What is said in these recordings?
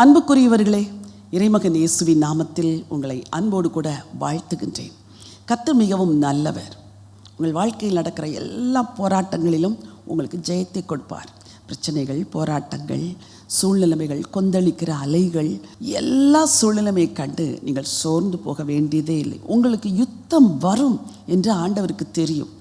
அன்புக்குரியவர்களே இறைமகன் இயேசுவின் நாமத்தில் உங்களை அன்போடு கூட வாழ்த்துகின்றேன். கத்து மிகவும் நல்லவர். உங்கள் வாழ்க்கையில் நடக்கிற எல்லா போராட்டங்களிலும் உங்களுக்கு ஜெயத்தை கொடுப்பார். பிரச்சனைகள் போராட்டங்கள் சூழ்நிலைமைகள் கொந்தளிக்கிற அலைகள் எல்லா சூழ்நிலைமையை கண்டு நீங்கள் சோர்ந்து போக வேண்டியதே இல்லை. உங்களுக்கு யுத்தம் வரும் என்று ஆண்டவருக்கு தெரியும்.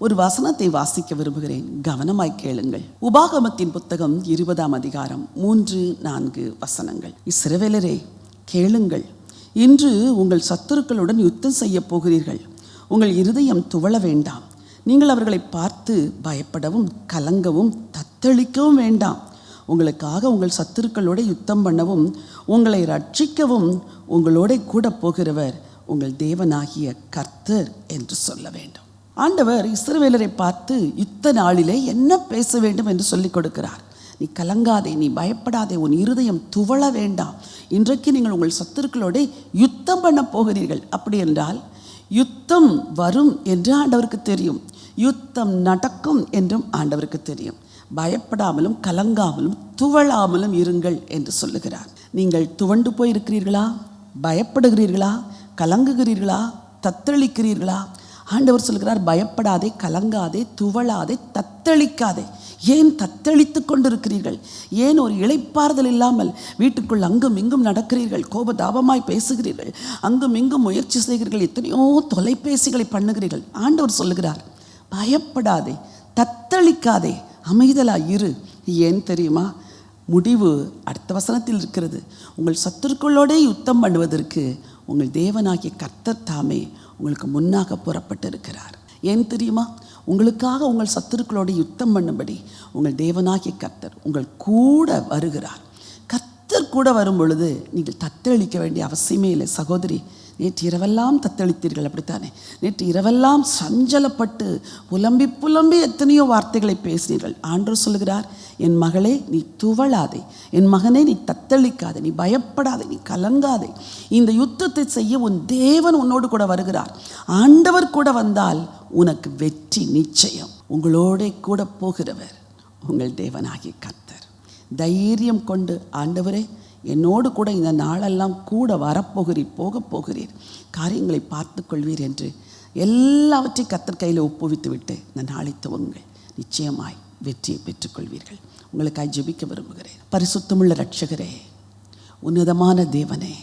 ஒரு வசனத்தை வாசிக்க விரும்புகிறேன். கவனமாய் கேளுங்கள். உபாகமத்தின் புத்தகம் இருபதாம் அதிகாரம் மூன்று நான்கு வசனங்கள். இஸ்ரவேலரே கேளுங்கள். இன்று உங்கள் சத்துருக்களுடன் யுத்தம் செய்ய போகிறீர்கள். உங்கள் இருதயம் துவள வேண்டாம். நீங்கள் அவர்களை பார்த்து பயப்படவும் கலங்கவும் தத்தளிக்கவும் வேண்டாம். உங்களுக்காக உங்கள் சத்துருக்களோட யுத்தம் பண்ணவும் உங்களை ரட்சிக்கவும் உங்களோட கூட போகிறவர் உங்கள் தேவனாகிய கர்த்தர் என்று சொல்ல வேண்டும். ஆண்டவர் இஸ்ரவேலரை பார்த்து யுத்த நாளிலே என்ன பேச வேண்டும்? என்று சொல்லிக் கொடுக்கிறார். நீ கலங்காதே நீ பயப்படாதே உன் இருதயம் துவள வேண்டாம். இன்றைக்கு நீங்கள் உங்கள் சத்துருக்களோட யுத்தம் பண்ண போகிறீர்கள். அப்படி என்றால் யுத்தம் வரும் என்று ஆண்டவருக்கு தெரியும். யுத்தம் நடக்கும் என்றும் ஆண்டவருக்கு தெரியும். பயப்படாமலும் கலங்காமலும் துவளாமலும் இருங்கள் என்று சொல்லுகிறார். நீங்கள் துவண்டு போயிருக்கிறீர்களா? பயப்படுகிறீர்களா? கலங்குகிறீர்களா? தத்தளிக்கிறீர்களா? ஆண்டவர் சொல்கிறார் பயப்படாதே கலங்காதே துவளாதே தத்தளிக்காதே. ஏன் தத்தளித்து கொண்டிருக்கிறீர்கள்? ஏன் ஒரு இழைப்பாறுதல் இல்லாமல் வீட்டுக்குள் அங்கும் இங்கும் நடக்கிறீர்கள்? கோபதாபமாய் பேசுகிறீர்கள். அங்கும் இங்கும் முயற்சி செய்கிறீர்கள். எத்தனையோ தொலைபேசிகளை பண்ணுகிறீர்கள். ஆண்டவர் சொல்லுகிறார் பயப்படாதே தத்தளிக்காதே அமைதலா இரு. ஏன் தெரியுமா? முடிவு அடுத்த வசனத்தில் இருக்கிறது. உங்கள் சத்துருக்களோடே யுத்தம் பண்ணுவதற்கு உங்கள் தேவனாகிய கர்த்தர் தாமே உங்களுக்கு முன்னாக புறப்பட்டிருக்கிறார். ஏன் தெரியுமா? உங்களுக்காக உங்கள் சத்துருக்களோடு யுத்தம் பண்ணும்படி உங்கள் தேவனாகிய கர்த்தர் உங்கள் கூட வருகிறார். கர்த்தர் கூட வரும் பொழுது நீங்கள் தத்தளிக்க வேண்டிய அவசியமே இல்லை சகோதரி. நேற்று இரவெல்லாம் தத்தளித்தீர்கள் அப்படித்தானே? நேற்று இரவெல்லாம் சஞ்சலப்பட்டு புலம்பி புலம்பி எத்தனையோ வார்த்தைகளை பேசினீர்கள். ஆண்டு சொல்கிறார் என் மகளே நீ துவளாதே என் மகனே நீ தத்தளிக்காதே. நீ பயப்படாதே. நீ கலங்காதே. இந்த யுத்தத்தை செய்ய உன் தேவன் உன்னோடு கூட வருகிறார். ஆண்டவர் கூட வந்தால் உனக்கு வெற்றி நிச்சயம். உங்களோட கூட போகிறவர் உங்கள் தேவனாகிய கத்தர் தைரியம் கொண்டு ஆண்டவரே என்னோடு கூட இந்த நாளெல்லாம் கூட வரப்போகிறீர் போகப் போகிறீர். காரியங்களை பார்த்து கொள்வீர் என்று எல்லாவற்றையும் கத்தர் கையில் ஒப்புவித்து விட்டு இந்த நாளை துவங்குங்கள். நிச்சயமாய் வெற்றியை பெற்றுக்கொள்வீர்கள். உங்களுக்காய் ஜெபிக்க விரும்புகிறேன். பரிசுத்தமுள்ள ரட்சகரே உன்னதமான தேவனே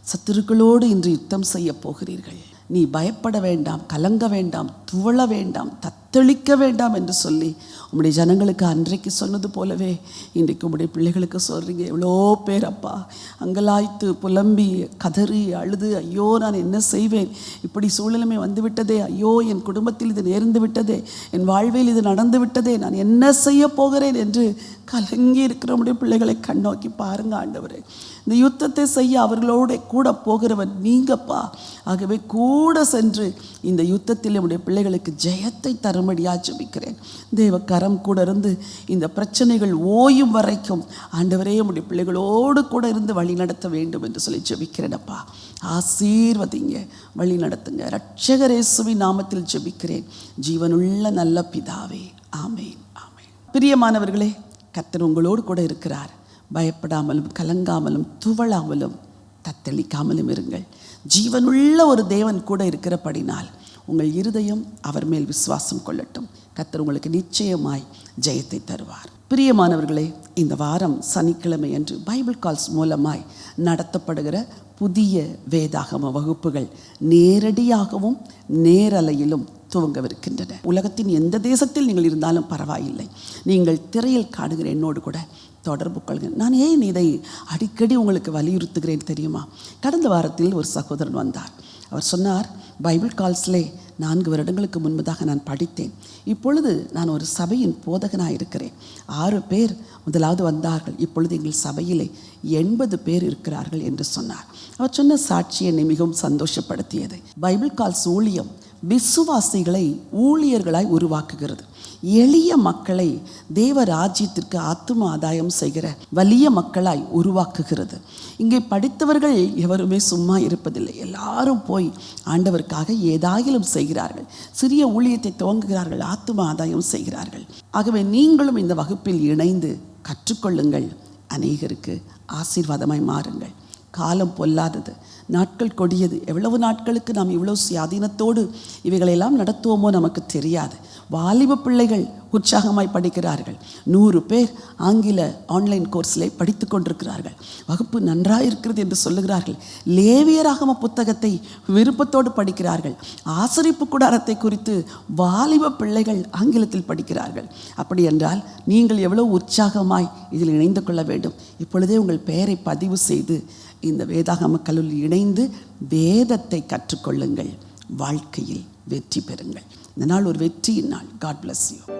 சத்துருக்களோடு இன்று யுத்தம் செய்ய போகிறீர்கள். நீ பயப்பட வேண்டாம் கலங்க வேண்டாம் துவள வேண்டாம் தத் தத்தளிக்க வேண்டாம் என்று சொல்லி உம்முடைய ஜனங்களுக்கு அன்றைக்கு சொன்னது போலவே இன்றைக்கு உம்முடைய பிள்ளைகளுக்கு சொல்கிறீங்க எவ்வளோ பேர் அப்பா அங்கலாய்த்து புலம்பி கதறி அழுது ஐயோ நான் என்ன செய்வேன்? இப்படி சூழ்நிலைமை வந்து விட்டதே. ஐயோ என் குடும்பத்தில் இது நேர்ந்து விட்டதே. என் வாழ்வில் இது நடந்து விட்டதே. நான் என்ன செய்ய போகிறேன்? என்று கலங்கி இருக்கிற நம்முடைய பிள்ளைகளை கண்ணோக்கி பாருங்க ஆண்டவரே. இந்த யுத்தத்தை செய்ய அவர்களோட கூட போகிறவன் நீங்கப்பா. ஆகவே கூட சென்று இந்த யுத்தத்தில் என்னுடைய பிள்ளைகளுக்கு ஜெயத்தை தரும்படியாக ஜெபிக்கிறேன். தேவ கரம் கூட இருந்து இந்த பிரச்சனைகள் ஓயும் வரைக்கும் ஆண்டவரே என்னுடைய பிள்ளைகளோடு கூட இருந்து வழி நடத்த வேண்டும் என்று சொல்லி ஜபிக்கிறேனப்பா ஆசீர்வதிங்க வழி நடத்துங்க. ரட்சகரேசுவின் நாமத்தில் ஜெபிக்கிறேன். ஜீவனுள்ள நல்ல பிதாவே ஆமேன் ஆமேன். பிரியமானவர்களே கத்தர் உங்களோடு கூட இருக்கிறார். பயப்படாமலும் கலங்காமலும் துவளாமலும் தத்தளிக்காமலும் இருங்கள். ஜீவனுள்ள ஒரு தேவன் கூட இருக்கிறபடினால் உங்கள் இருதயம் அவர் மேல் விசுவாசம் கொள்ளட்டும். கத்தர் உங்களுக்கு நிச்சயமாய் ஜெயத்தை தருவார். பிரியமானவர்களே இந்த வாரம் சனிக்கிழமை அன்று பைபிள் கால்ஸ் மூலமாய் நடத்தப்படுகிற புதிய வேதாகம வகுப்புகள் நேரடியாகவும் நேரலையிலும் துவங்கவிருக்கின்றன. உலகத்தின் எந்த தேசத்தில் நீங்கள் இருந்தாலும் பரவாயில்லை. நீங்கள் திரையில் காணுகிற என்னோடு கூட தொடர்பு கொள்கிறேன் நான் ஏன் இதை அடிக்கடி உங்களுக்கு வலியுறுத்துகிறேன் தெரியுமா? கடந்த வாரத்தில் ஒரு சகோதரன் வந்தார். அவர் சொன்னார் பைபிள் கால்ஸ்லே நான்கு வருடங்களுக்கு முன்பதாக நான் படித்தேன். இப்பொழுது நான் ஒரு சபையின் போதகனாக இருக்கிறேன். ஆறு பேர் முதலாவது வந்தார்கள். இப்பொழுது எங்கள் சபையிலே எண்பது பேர் இருக்கிறார்கள் என்று சொன்னார். அவர் சொன்ன சாட்சி என்னை மிகவும் சந்தோஷப்படுத்தியது. பைபிள் கால்ஸ் ஊழியம் விசுவாசிகளை ஊழியர்களாய் உருவாக்குகிறது. எளிய மக்களை தேவ ராஜ்யத்திற்கு ஆத்தும ஆதாயம் செய்கிற வலிய மக்களாய் உருவாக்குகிறது. இங்கே படித்தவர்கள் எவருமே சும்மா இருப்பதில்லை. எல்லாரும் போய் ஆண்டவருக்காக ஏதாயிலும் செய்கிறார்கள். சிறிய ஊழியத்தை துவங்குகிறார்கள் ஆத்தும ஆதாயம் செய்கிறார்கள். ஆகவே நீங்களும் இந்த வகுப்பில் இணைந்து கற்றுக்கொள்ளுங்கள். அநேகருக்கு ஆசீர்வாதமாய் மாறுங்கள். காலம் பொல்லாதது. நாட்கள் கொடியது. எவ்வளவு நாட்களுக்கு நாம் இவ்வளோ சுயாதீனத்தோடு இவைகளெல்லாம் நடத்துவோமோ நமக்கு தெரியாது. வாலிப பிள்ளைகள் உற்சாகமாய் படிக்கிறார்கள். நூறு பேர் ஆங்கில ஆன்லைன் கோர்ஸில் படித்து கொண்டிருக்கிறார்கள். வகுப்பு நன்றாக இருக்கிறது என்று சொல்லுகிறார்கள். லேவியராகம புத்தகத்தை விருப்பத்தோடு படிக்கிறார்கள். ஆசரிப்பு கூடாரத்தை குறித்து வாலிப பிள்ளைகள் ஆங்கிலத்தில் படிக்கிறார்கள். அப்படி என்றால் நீங்கள் எவ்வளவு உற்சாகமாய் இதில் இணைந்து கொள்ள வேண்டும். இப்பொழுதே உங்கள் பெயரை பதிவு செய்து இந்த வேதாகம கல்லூரியில் இணைந்து வேதத்தை கற்றுக்கொள்ளுங்கள். வாழ்க்கையில் வெற்றி பெறுங்கள். இந்த நாள் ஒரு வெற்றியின் நாள். God bless you